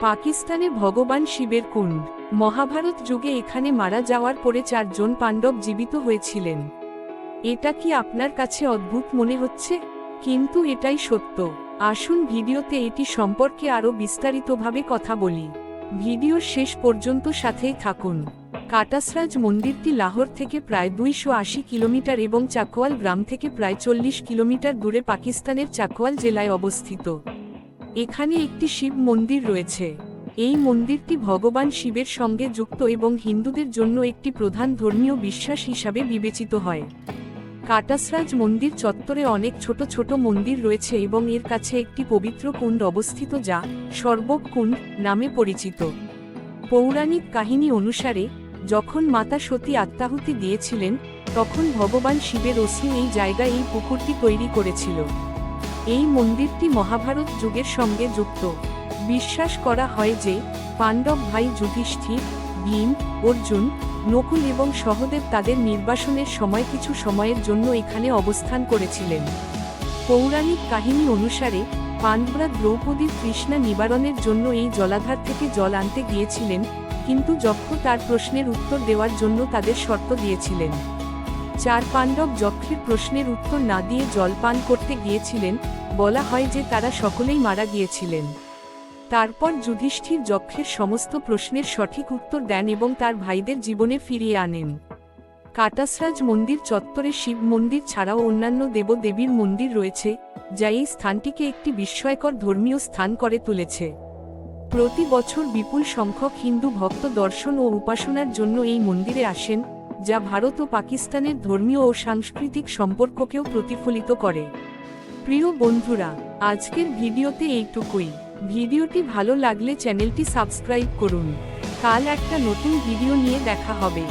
পাকিস্তানে ভগবান শিবের কুণ্ড। মহাভারত যুগে এখানে মারা যাওয়ার পরে চারজন পাণ্ডব জীবিত হয়েছিলেন। এটা কি আপনার কাছে অদ্ভুত মনে হচ্ছে? কিন্তু এটাই সত্য। আসুন ভিডিওতে এটি সম্পর্কে আরও বিস্তারিতভাবে কথা বলি। ভিডিওর শেষ পর্যন্ত সাথেই থাকুন। কাটাসরাজ মন্দিরটি লাহোর থেকে প্রায় দুইশো আশি কিলোমিটার এবং চাকোয়াল গ্রাম থেকে প্রায় চল্লিশ কিলোমিটার দূরে পাকিস্তানের চাকোয়াল জেলায় অবস্থিত। এখানে একটি শিব মন্দির রয়েছে। এই মন্দিরটি ভগবান শিবের সঙ্গে যুক্ত এবং হিন্দুদের জন্য একটি প্রধান ধর্মীয় বিশ্বাস হিসাবে বিবেচিত হয়। কাটাসরাজ মন্দির চত্বরে অনেক ছোট ছোট মন্দির রয়েছে এবং এর কাছে একটি পবিত্র কুণ্ড অবস্থিত যা সর্বকুণ্ড নামে পরিচিত। পৌরাণিক কাহিনী অনুসারে, যখন মাতা সতী আত্মাহুতি দিয়েছিলেন, তখন ভগবান শিবের অশ্রু এই জায়গায় এই পুকুরটি তৈরি করেছিল। এই মন্দিরটি মহাভারত যুগের সঙ্গে যুক্ত। বিশ্বাস করা হয় যে, পাণ্ডব ভাই যুধিষ্ঠির, ভীম, অর্জুন, নকুল এবং সহদেব তাদের নির্বাসনের সময় কিছু সময়ের জন্য এখানে অবস্থান করেছিলেন। পৌরাণিক কাহিনী অনুসারে, পাণ্ডবরা দ্রৌপদীর তৃষ্ণা নিবারণের জন্য এই জলাধার থেকে জল আনতে গিয়েছিলেন, কিন্তু যক্ষ তার প্রশ্নের উত্তর দেওয়ার জন্য তাদের শর্ত দিয়েছিলেন। চার পাণ্ডব যক্ষের প্রশ্নের উত্তর না দিয়ে জল পান করতে গিয়েছিলেন, বলা হয় যে তারা সকলেই মারা গিয়েছিলেন। তারপর যুধিষ্ঠির যক্ষের সমস্ত প্রশ্নের সঠিক উত্তর দেন এবং তার ভাইদের জীবনে ফিরিয়ে আনেন। কাটাসরাজ মন্দির চত্বরে শিব মন্দির ছাড়াও অন্যান্য দেবদেবীর মন্দির রয়েছে, যা এই স্থানটিকে একটি বিস্ময়কর ধর্মীয় স্থান করে তুলেছে। প্রতি বছর বিপুল সংখ্যক হিন্দু ভক্ত দর্শন ও উপাসনার জন্য এই মন্দিরে আসেন যা ভারত ও পাকিস্তানের ধর্মীয় ও সাংস্কৃতিক সম্পর্ককেও প্রতিফলিত করে। প্রিয় বন্ধুরা, আজকের ভিডিওতে এইটুকুই। ভিডিওটি ভালো লাগলে চ্যানেলটি সাবস্ক্রাইব করুন। কাল একটা নতুন ভিডিও নিয়ে দেখা হবে।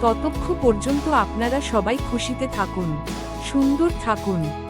ততক্ষ পর্যন্ত আপনারা সবাই খুশিতে থাকুন। সুন্দর থাকুন।